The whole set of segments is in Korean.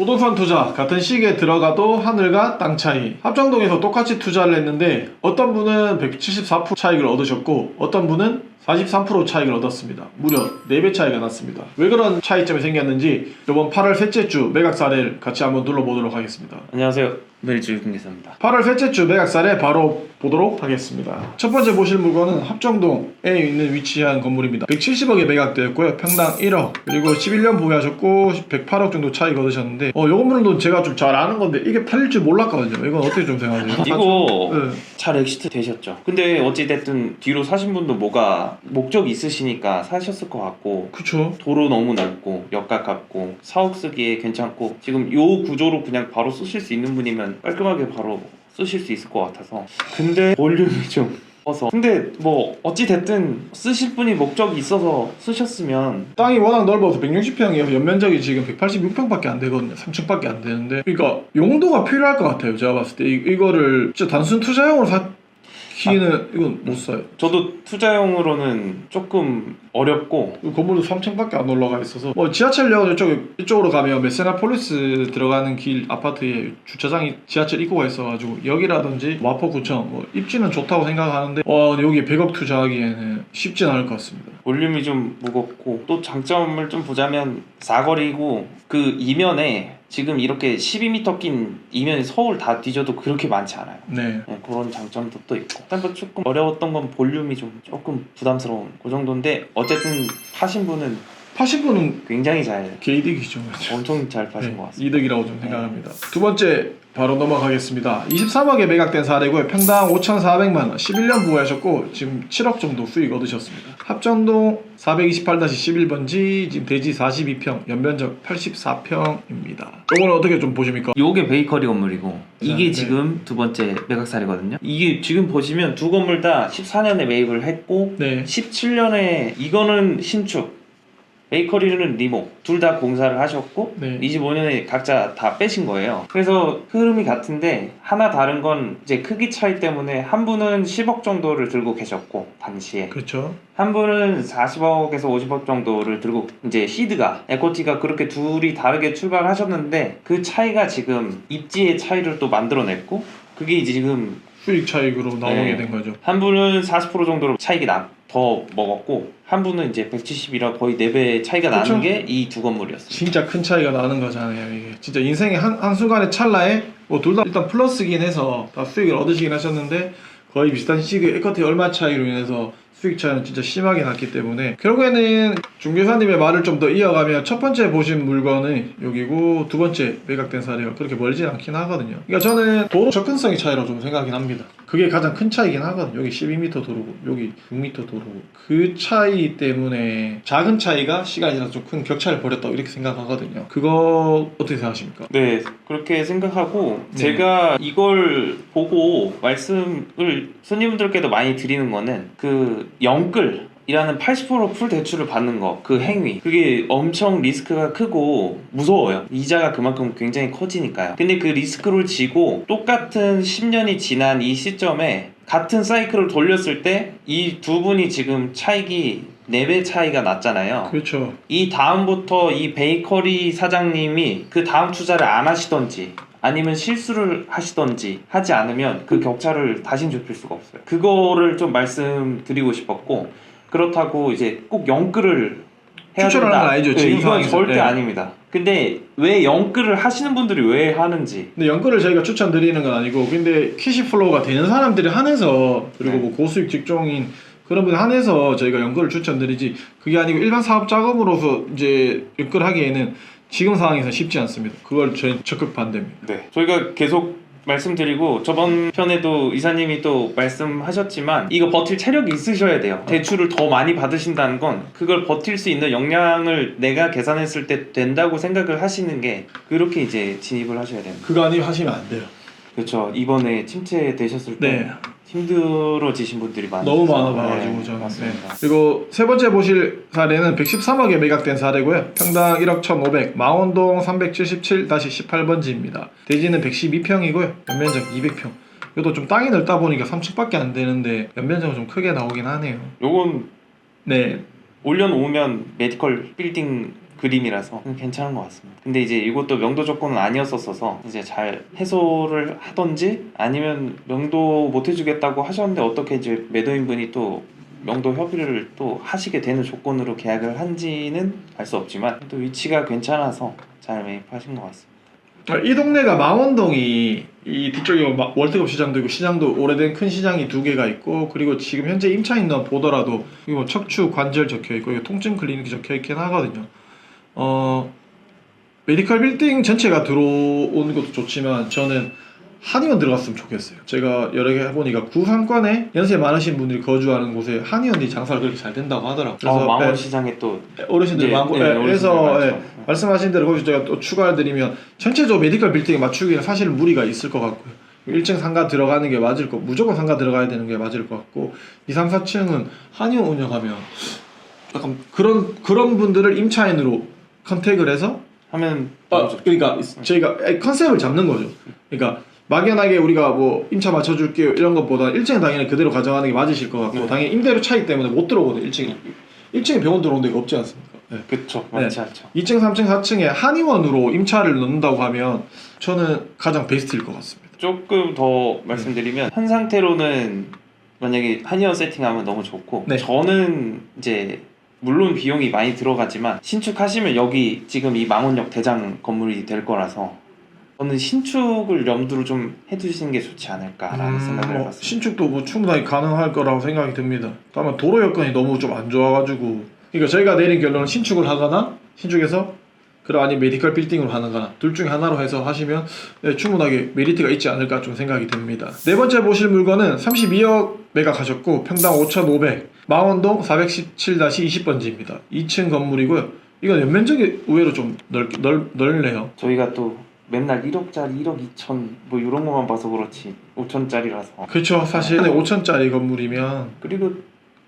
부동산 투자 같은 시기에 들어가도 하늘과 땅 차이. 합정동에서 똑같이 투자를 했는데 어떤 분은 174% 차익을 얻으셨고 어떤 분은 43% 차익을 얻었습니다. 무려 4배 차이가 났습니다. 왜 그런 차이점이 생겼는지 이번 8월 셋째 주 매각 사례를 같이 한번 눌러보도록 하겠습니다. 안녕하세요. 메리츠 김기사입니다. 8월 셋째 주 매각 사례 바로 보도록 하겠습니다. 첫 번째 보실 물건은 합정동에 있는 위치한 건물입니다. 170억에 매각되었고요. 평당 1억. 그리고 11년 보유하셨고 108억 정도 차익 얻으셨는데 어, 이 건물도 제가 좀 잘 아는 건데 이게 팔릴 줄 몰랐거든요. 이건 어떻게 좀 생각하세요? 이거 네. 잘 엑시트 되셨죠? 근데 어찌 됐든 뒤로 사신 분도 뭐가 목적이 있으시니까 사셨을 것 같고 그쵸. 도로 너무 넓고 역 가깝고 사옥 쓰기에 괜찮고 지금 요 구조로 그냥 바로 쓰실 수 있는 분이면 깔끔하게 바로 쓰실 수 있을 것 같아서 근데 볼륨이 좀 커서 근데 뭐 어찌 됐든 쓰실 분이 목적이 있어서 쓰셨으면 땅이 워낙 넓어서 160평이어서 연면적이 지금 186평밖에 안 되거든요. 3층밖에 안 되는데 그러니까 용도가 필요할 것 같아요. 제가 봤을 때 이, 이거를 진짜 단순 투자용으로 사 기는 이건 못 사요. 저도 투자용으로는 조금 어렵고 이 건물도 3층밖에 안 올라가 있어서 뭐 지하철역 이쪽 이쪽으로 가면 메세나폴리스 들어가는 길 아파트에 주차장이 지하철 입구가 있어가지고 여기라든지 마포구청 뭐 입지는 좋다고 생각하는데 와 근데 여기 100억 투자하기에는 쉽진 않을 것 같습니다. 볼륨이 좀 무겁고 또 장점을 좀 보자면 사거리고 그 이면에 지금 이렇게 12m 낀 이면에 서울 다 뒤져도 그렇게 많지 않아요. 네. 네, 그런 장점도 또 있고 일단 뭐 조금 어려웠던 건 볼륨이 좀 조금 부담스러운 그 정도인데 어쨌든 파신 분은 파신 분은 굉장히 잘 개이득이죠. 엄청 잘 파신 네, 것 같습니다. 이득이라고 좀 생각합니다. 두 번째 바로 넘어가겠습니다. 23억에 매각된 사례고요. 평당 5,400만 원, 11년 보유하셨고 지금 7억 정도 수익 얻으셨습니다. 합정동 428-11번지 지금 대지 42평, 연면적 84평입니다. 이거는 어떻게 좀 보십니까? 요게 베이커리 건물이고 이게 네. 지금 두 번째 매각살이거든요. 이게 지금 보시면 두 건물 다 14년에 매입을 했고 네. 17년에 이거는 신축 베이커리는 리모 둘 다 공사를 하셨고 네. 25년에 각자 다 빼신 거예요. 그래서 흐름이 같은데 하나 다른 건 이제 크기 차이 때문에 한 분은 10억 정도를 들고 계셨고 당시에 그렇죠. 한 분은 40억에서 50억 정도를 들고 이제 시드가 에코티가 그렇게 둘이 다르게 출발하셨는데 그 차이가 지금 입지의 차이를 또 만들어냈고 그게 이제 지금 수익 차익으로 나오게 네. 된 거죠. 한 분은 40% 정도로 차익이 나, 더 먹었고 한 분은 이제 170이라 거의 4배 차이가 그쵸. 나는 게 이 두 건물이었어요. 진짜 큰 차이가 나는 거잖아요. 이게 진짜 인생의 한, 한순간의 찰나에 뭐 둘 다 일단 플러스긴 해서 다 수익을 얻으시긴 하셨는데 거의 비슷한 시기 에커트 얼마 차이로 인해서 수익 차이는 진짜 심하게 났기 때문에 결국에는 중개사님의 말을 좀 더 이어가면 첫 번째 보신 물건은 여기고 두 번째 매각된 사례가 그렇게 멀지 않긴 하거든요. 그러니까 저는 도로 접근성의 차이라고 좀 생각하긴 합니다. 그게 가장 큰 차이긴 하거든요. 여기 12m 도로고 여기 6m 도로고 그 차이 때문에 작은 차이가 시간이 지나서 좀 큰 격차를 벌였다고 이렇게 생각하거든요. 그거 어떻게 생각하십니까? 네, 그렇게 생각하고 네. 제가 이걸 보고 말씀을 손님들께도 많이 드리는 거는 그 영끌 이라는 80%풀 대출을 받는 거, 그 행위. 그게 엄청 리스크가 크고 무서워요. 이자가 그만큼 굉장히 커지니까요. 근데 그 리스크를 지고 똑같은 10년이 지난 이 시점에 같은 사이클을 돌렸을 때 이 두 분이 지금 차익이 4배 차이가 났잖아요. 그렇죠. 이 다음부터 이 베이커리 사장님이 그 다음 투자를 안 하시던지 아니면 실수를 하시던지 하지 않으면 그 격차를 다신 좁힐 수가 없어요. 그거를 좀 말씀드리고 싶었고 그렇다고 이제 꼭 영끌을 해야 추천하는 된다. 건 아니죠, 네, 지금 이건 상황에서. 절대 네. 아닙니다. 근데 왜 영끌을 하시는 분들이 왜 하는지 근데 연끌을 저희가 추천드리는 건 아니고 근데 캐시플로우가 되는 사람들이 한해서 그리고 네. 뭐 고수익 직종인 그런 분 한해서 저희가 연끌을 추천드리지 그게 아니고 일반 사업 자금으로서 이제 연끌하기에는 지금 상황에서 쉽지 않습니다. 그걸 저희 적극 반대입니다. 네. 저희가 계속 말씀드리고 저번 편에도 이사님이 또 말씀하셨지만 이거 버틸 체력이 있으셔야 돼요. 대출을 더 많이 받으신다는 건 그걸 버틸 수 있는 역량을 내가 계산했을 때 된다고 생각을 하시는 게 그렇게 이제 진입을 하셔야 됩니다. 그거 아니면 하시면 안 돼요. 그렇죠. 이번에 침체 되셨을 때 네. 힘들어지신 분들이 많으 너무 많아봐가지고 저는. 맞습니다. 네. 그리고 세 번째 보실 사례는 113억에 매각된 사례고요. 평당 1억 1,500, 망원동 377-18번지입니다. 대지는 112평이고요. 연면적 200평. 이것도 좀 땅이 넓다 보니까 3층밖에 안 되는데 연면적은 좀 크게 나오긴 하네요. 요건 네, 올려놓으면 메디컬 빌딩 그림이라서 괜찮은 것 같습니다. 근데 이제 이것도 명도 조건은 아니었었어서 이제 잘 해소를 하던지 아니면 명도 못 해주겠다고 하셨는데 어떻게 이제 매도인분이 또 명도 협의를 또 하시게 되는 조건으로 계약을 한지는 알 수 없지만 또 위치가 괜찮아서 잘 매입하신 것 같습니다. 아, 이 동네가 망원동이 이 뒤쪽에 막 월드컵 시장도 있고 시장도 오래된 큰 시장이 두 개가 있고 그리고 지금 현재 임차인만 보더라도 이거 뭐 척추 관절 적혀 있고 이거 통증 클리닉 적혀 있긴 하거든요. 어 메디컬 빌딩 전체가 들어오는 것도 좋지만 저는 한의원 들어갔으면 좋겠어요. 제가 여러 개 해보니까 구상권에 연세 많으신 분들이 거주하는 곳에 한의원이 장사가 그렇게 잘 된다고 하더라고요. 어, 망원 네, 시장에 또 어르신들이 네, 많고 네, 예, 어르신들 그래서. 예, 말씀하신 대로 거기서 제가 또 추가를 드리면 전체적으로 메디컬 빌딩에 맞추기에는 사실 무리가 있을 것 같고요. 1층 상가 들어가는 게 맞을 거 무조건 상가 들어가야 되는 게 맞을 것 같고 2, 3, 4층은 한의원 운영하면 약간 그런 그런 분들을 임차인으로 컨택을 해서 하면 아, 그러니까 저희가 컨셉을 잡는 거죠. 그러니까 막연하게 우리가 뭐 임차 맞춰줄게요 이런 것보다 1층은 당연히 그대로 가져가는 게 맞으실 것 같고 네. 당연히 임대료 차이 때문에 못 들어오거든요 1층에 1층에 병원 들어오는 데가 없지 않습니까? 네. 그쵸 많지 않죠. 2층, 3층, 4층에 한의원으로 임차를 넣는다고 하면 저는 가장 베스트일 것 같습니다. 조금 더 말씀드리면 현 상태로는 만약에 한의원 세팅하면 너무 좋고 네. 저는 이제 물론 비용이 많이 들어가지만 신축하시면 여기 지금 이 망원역 대장 건물이 될 거라서 저는 신축을 염두로 좀 해두시는 게 좋지 않을까라는 생각을 뭐 해봤습니다. 신축도 뭐 충분히 가능할 거라고 생각이 듭니다. 다만 도로 여건이 너무 좀 안 좋아가지고 그러니까 저희가 내린 결론은 신축을 하거나 신축해서 그럼 아니 메디컬 빌딩으로 하는가 둘 중에 하나로 해서 하시면 네, 충분하게 메리트가 있지 않을까 좀 생각이 듭니다. 네 번째 보실 물건은 32억 매각하셨고 평당 5,500 망원동 417-20번지입니다. 2층 건물이고요. 이건 연면적이 의외로 좀 넓, 넓, 넓네요. 저희가 또 맨날 1억짜리 1억 2천 뭐 이런 것만 봐서 그렇지 5천짜리라서 그렇죠. 사실 5천짜리 건물이면 그리고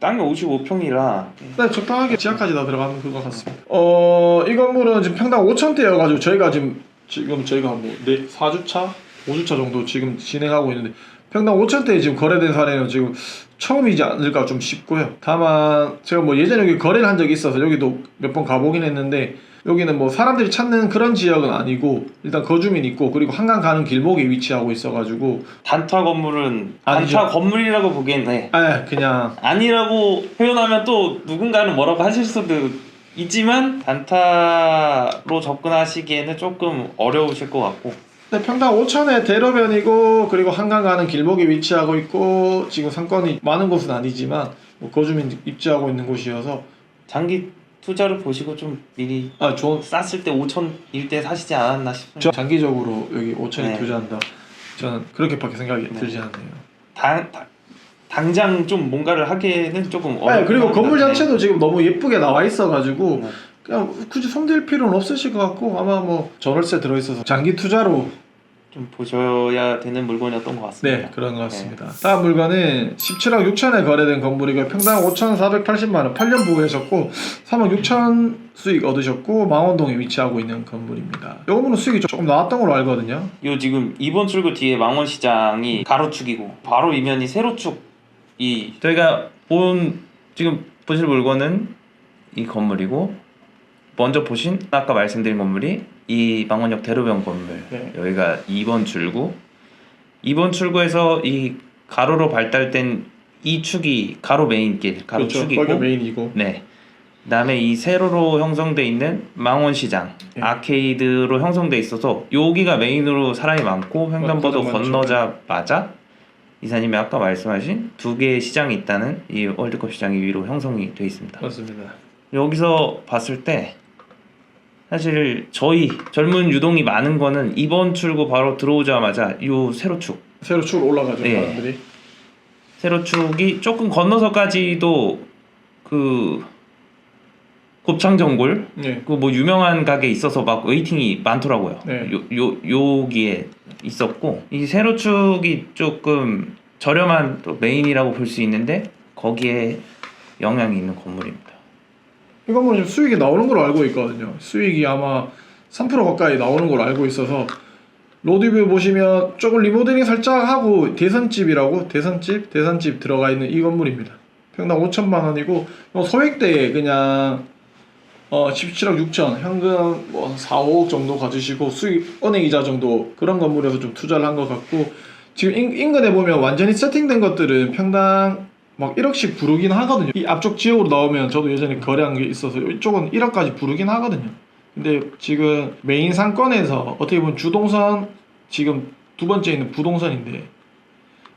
땅이 55평이라 네, 적당하게 지하까지 다 들어가는 그거 같습니다. 어, 이 건물은 지금 평당 5천대여 가지고 저희가 지금 지금 저희가 뭐 네, 4주차, 5주차 정도 지금 진행하고 있는데 평당 5천대에 지금 거래된 사례는 지금 처음이지 않을까 좀 싶고요. 다만 제가 뭐 예전에 여기 거래를 한 적이 있어서 여기도 몇 번 가보긴 했는데 여기는 뭐 사람들이 찾는 그런 지역은 아니고 일단 거주민 있고 그리고 한강 가는 길목에 위치하고 있어가지고 단타 건물은 아니죠. 단타 건물이라고 보기엔 네. 아 그냥 아니라고 표현하면 또 누군가는 뭐라고 하실 수도 있지만 단타로 접근하시기에는 조금 어려우실 것 같고 네, 평당 5천에 대로변이고 그리고 한강 가는 길목에 위치하고 있고 지금 상권이 많은 곳은 아니지만 뭐 거주민 입지하고 있는 곳이어서 장기 투자를 보시고 좀 미리 아 좋은 쌌을 때 5천일 때 사시지 않았나 싶습니다. 저 장기적으로 여기 5천에 네. 투자한다. 저는 그렇게밖에 생각이 네. 들지 않네요. 당, 당- 당장 좀 뭔가를 하기에는 조금 네, 어려운 그리고 건물 네. 자체도 지금 너무 예쁘게 나와 있어가지고 네. 그냥 굳이 손댈 필요는 없으실 것 같고 아마 뭐 전월세 들어있어서 장기 투자로 좀 보셔야 되는 물건이었던 것 같습니다. 네, 그런 것 같습니다. 다음 물건은 17억 6천에 거래된 건물이고 평당 5,480만 원 8년 보유하셨고 3억 6천 수익 얻으셨고 망원동에 위치하고 있는 건물입니다. 이 건물은 수익이 조금 나왔던 걸로 알거든요. 요 지금 2번 출구 뒤에 망원시장이 가로축이고 바로 이면이 세로축이 저희가 본 지금 보실 물건은 이 건물이고 먼저 보신 아까 말씀드린 건물이 이 망원역 대로변 건물 네. 여기가 2번 출구 2번 출구에서 이 가로로 발달된 이 축이 가로 메인길 가로 그렇죠. 축이고 메인이고. 네. 그다음에 이 세로로 형성돼 있는 망원시장 네. 아케이드로 형성돼 있어서 여기가 메인으로 사람이 많고 횡단보도. 건너자마자 이사님이 아까 말씀하신 두 개의 시장이 있다는 이 월드컵 시장이 위로 형성이 돼 있습니다. 맞습니다. 여기서 봤을 때 사실 저희 젊은 유동이 많은 거는 이번 출구 바로 들어오자마자 요 세로축 새로 쭉 올라가죠 네. 사람들이. 세로 축이 조금 건너서까지도 그 곱창 전골 네. 그 뭐 유명한 가게 있어서 막 웨이팅이 많더라고요. 네. 요, 요 여기에 있었고 이 세로 축이 조금 저렴한 또 메인이라고 볼 수 있는데 거기에 영향이 있는 건물입니다. 이 건물은 지금 수익이 나오는 걸로 알고 있거든요. 수익이 아마 3% 가까이 나오는 걸로 알고 있어서 로드뷰 보시면 조금 리모델링 살짝 하고 대선집이라고 대선집 대선집 들어가 있는 이 건물입니다. 평당 5천만 원이고 뭐 소액대에 그냥 어 17억 6천 현금 뭐 4, 5억 정도 가지시고 수익 은행 이자 정도 그런 건물에서 좀 투자를 한 것 같고 지금 인, 인근에 보면 완전히 세팅된 것들은 평당 막 1억씩 부르긴 하거든요. 이 앞쪽 지역으로 나오면 저도 예전에 거래한 게 있어서 이쪽은 1억까지 부르긴 하거든요. 근데 지금 메인 상권에서 어떻게 보면 주동선 지금 두 번째 있는 부동산인데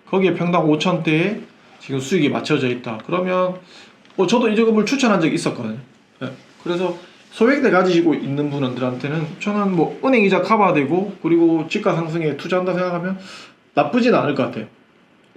거기에 평당 5천대에 지금 수익이 맞춰져 있다. 그러면 뭐 저도 이 건물 추천한 적이 있었거든요. 예. 그래서 소액대 가지고 있는 분들한테는 저는 뭐 은행 이자 커버되고 그리고 집가 상승에 투자한다 생각하면 나쁘진 않을 것 같아요.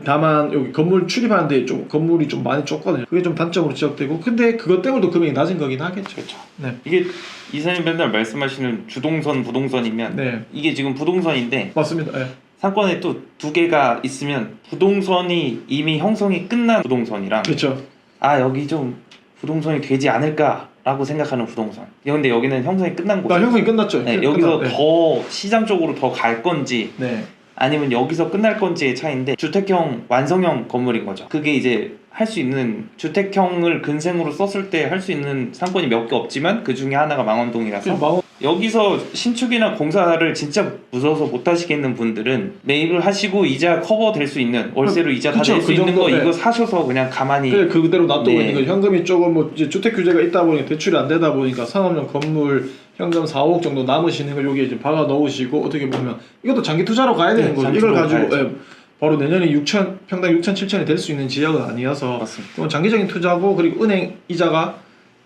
다만 여기 건물 출입하는데 좀 건물이 좀 많이 좁거든요. 그게 좀 단점으로 지적되고 근데 그것 때문에도 금액이 낮은 거긴 하겠죠. 그렇죠. 네. 이게 이사님 맨날 말씀하시는 주동선 부동선이면 네. 이게 지금 부동선인데 맞습니다. 예. 상권에 또 두 개가 있으면 부동선이 이미 형성이 끝난 부동선이랑 그렇죠. 아 여기 좀 부동선이 되지 않을까라고 생각하는 부동선. 근데 여기는 형성이 끝난 곳. 그러니까 형성이 끝났죠. 네, 끝- 여기서 끝났- 네. 더 시장 쪽으로 더 갈 건지 네. 아니면 여기서 끝날 건지의 차이인데 주택형 완성형 건물인 거죠. 그게 이제 할 수 있는 주택형을 근생으로 썼을 때 할 수 있는 상권이 몇 개 없지만 그 중에 하나가 망원동이라서 마음 여기서 신축이나 공사를 진짜 무서워서 못 하시겠는 분들은 매입을 하시고 이자 커버 될 수 있는 월세로 이자 다 그쵸, 낼수 그 있는 거 네. 이거 사셔서 그냥 가만히 그래 그대로 놔두고 네. 있는 거 현금이 조금 뭐 주택 규제가 있다 보니까 대출이 안 되다 보니까 상업용 건물 현금 4, 5억 정도 남으시는 걸 여기에 이제 박아 넣으시고 어떻게 보면 이것도 장기 투자로 가야 되는 네, 거죠. 이걸 가지고. 예, 바로 내년에 6천 평당 6천 7천이 될 수 있는 지역은 아니어서 맞습니다. 이건 장기적인 투자고 그리고 은행 이자가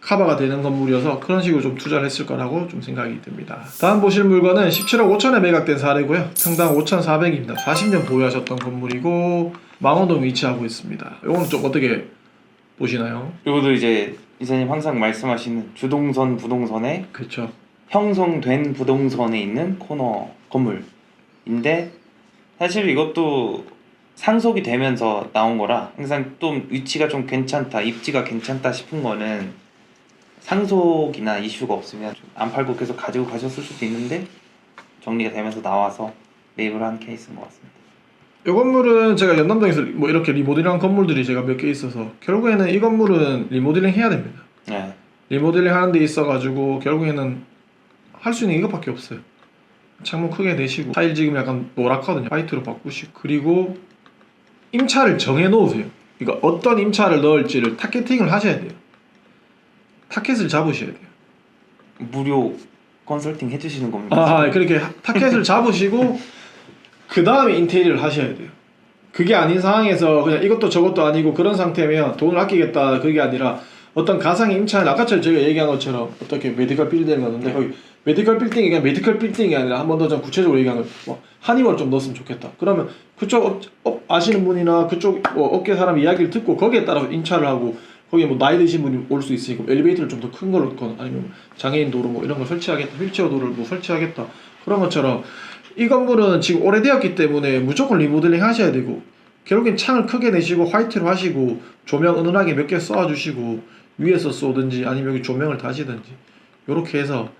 커버가 되는 건물이어서 그런 식으로 좀 투자를 했을 거라고 좀 생각이 듭니다. 다음 보실 물건은 17억 5천에 매각된 사례고요. 평당 5,400입니다. 40년 보유하셨던 건물이고 망원동 위치하고 있습니다. 이거는 좀 어떻게 보시나요? 그리고도 이제 이사님 항상 말씀하시는 주동선 부동선에 그렇죠. 형성된 부동선에 있는 코너 건물인데 사실 이것도 상속이 되면서 나온 거라 항상 좀 위치가 좀 괜찮다 입지가 괜찮다 싶은 거는 상속이나 이슈가 없으면 좀안 팔고 계속 가지고 가셨을 수도 있는데 정리가 되면서 나와서 매입을 한 케이스인 것 같습니다. 이 건물은 제가 연남동에서 뭐 이렇게 리모델링한 건물들이 제가 몇 개 있어서 결국에는 이 건물은 리모델링 해야 됩니다. 네. 리모델링 하는 데 있어가지고 결국에는 할 수 있는 이것밖에 없어요. 창문 크게 내시고 타일 지금 약간 노랗거든요. 화이트로 바꾸시고 그리고 임차를 정해 놓으세요. 그러니까 어떤 임차를 넣을지를 타겟팅을 하셔야 돼요. 타겟을 잡으셔야 돼요. 무료 컨설팅 해주시는 겁니다. 아 그렇게 하- 타켓을 잡으시고 그 다음에 인테리어를 하셔야 돼요. 그게 아닌 상황에서 그냥 이것도 저것도 아니고 그런 상태면 돈을 아끼겠다. 그게 아니라 어떤 가상의 임차인 아까처럼 저희가 얘기한 것처럼 어떻게 메디컬 빌딩 하는데 거기 메디컬 빌딩이 그냥 메디컬 빌딩이 아니라 한 번 더 좀 구체적으로 얘기한 거뭐 한의원 좀 넣었으면 좋겠다. 그러면 그쪽 업, 업 아시는 분이나 그쪽 뭐 업계 사람 이야기를 듣고 거기에 따라서 임차를 하고 거기에 뭐 나이 드신 분이 올 수 있으니까 엘리베이터를 좀 더 큰 걸 넣거나 아니면 장애인 도로 뭐 이런 걸 설치하겠다. 휠체어 도를 뭐 설치하겠다. 그런 것처럼 이 건물은 지금 오래되었기 때문에 무조건 리모델링 하셔야 되고 결국엔 창을 크게 내시고 화이트로 하시고 조명 은은하게 몇개 쏴주시고 위에서 쏘든지 아니면 여기 조명을 다시든지 이렇게 해서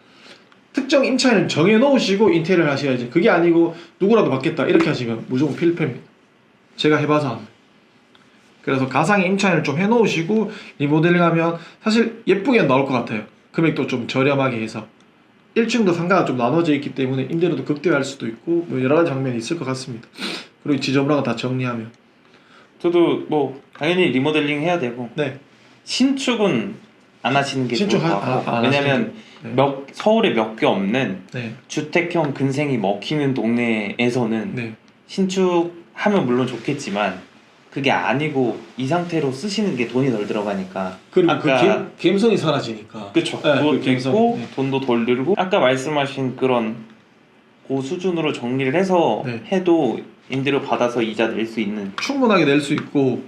특정 임차인을 정해 놓으시고 인테리어를 하셔야지 그게 아니고 누구라도 받겠다 이렇게 하시면 무조건 필패입니다 제가 해봐서 압니다. 그래서 가상의 임차인을 좀 해놓으시고 리모델링 하면 사실 예쁘게 나올 것 같아요. 금액도 좀 저렴하게 해서 1층도 상가가 좀 나눠져 있기 때문에 임대료도 극대화할 수도 있고 뭐 여러 가지 장면이 있을 것 같습니다. 그리고 지저분한 거다 정리하면 저도 뭐 당연히 리모델링 해야 되고 네 신축은 안 하시는 게 신축 좋을 것 하- 같고 아, 안 왜냐면 네. 몇, 서울에 몇 개 없는 네, 주택형 근생이 먹히는 동네에서는 네. 신축하면 물론 좋겠지만 그게 아니고 이 상태로 쓰시는 게 돈이 덜 들어가니까. 그리고 아까- 그 갬, 감성이 사라지니까. 그쵸. 네, 그것도 그 있고 네. 돈도 덜 들고 아까 말씀하신 그런 고 수준으로 정리를 해서 네. 해도 임대료 받아서 이자 낼 수 있는. 충분하게 낼 수 있고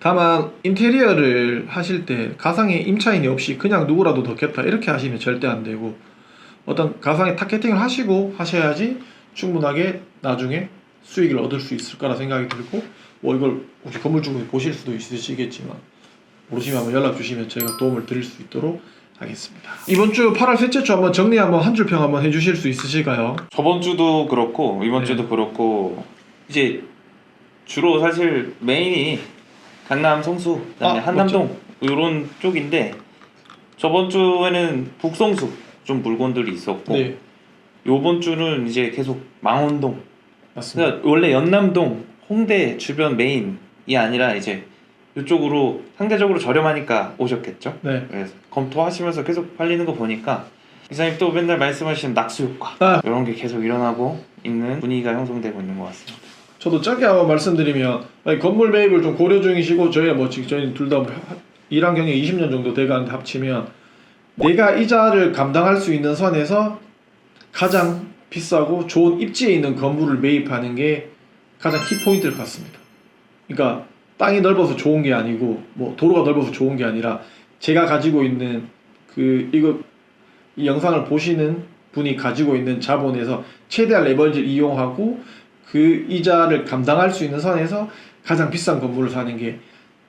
다만 인테리어를 하실 때 가상의 임차인이 없이 그냥 누구라도 넣겠다. 이렇게 하시면 절대 안 되고 어떤 가상의 타겟팅을 하시고 하셔야지 충분하게 나중에 수익을 얻을 수 있을 거라 생각이 들고 뭐 이걸 혹시 건물주분이 보실 수도 있으시겠지만 모르시면 한번 연락 주시면 저희가 도움을 드릴 수 있도록 하겠습니다. 이번 주 8월 셋째 주 한번 정리 한번 한 줄 평 한번 해주실 수 있으실까요? 저번 주도 그렇고 이번 네. 주도 그렇고 이제 주로 사실 메인이 강남 성수 그다음에 아, 한남동 이런 쪽인데 저번 주에는 북성수 좀 물건들이 있었고 네, 요번 주는 이제 계속 망원동 맞습니다. 그러니까 원래 연남동 홍대 주변 메인이 아니라 이제 이쪽으로 상대적으로 저렴하니까 오셨겠죠 네. 그래서 검토하시면서 계속 팔리는 거 보니까 이사님 또 맨날 말씀하시는 낙수 효과 아. 이런 게 계속 일어나고 있는 분위기가 형성되고 있는 것 같습니다 저도 짧게 한번 말씀드리면 건물 매입을 좀 고려 중이시고 저희 뭐 지금 저희 둘다 일한 경력이 20년 정도 돼가는데 합치면 내가 이자를 감당할 수 있는 선에서 가장 비싸고 좋은 입지에 있는 건물을 매입하는 게 가장 키포인트일 것 같습니다. 그러니까 땅이 넓어서 좋은 게 아니고 뭐 도로가 넓어서 좋은 게 아니라 제가 가지고 있는 그 이거 이 영상을 보시는 분이 가지고 있는 자본에서 최대한 레버리지를 이용하고 그 이자를 감당할 수 있는 선에서 가장 비싼 건물을 사는 게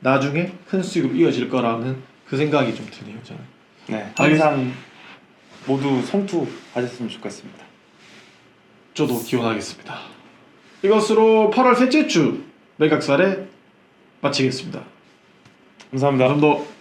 나중에 큰 수익으로 이어질 거라는 그 생각이 좀 드네요 저는. 네 항상 모두 성투 하셨으면 좋겠습니다 저도 기원하겠습니다. 이것으로 8월 셋째 주 매각살에 마치겠습니다. 감사합니다 감사합니다.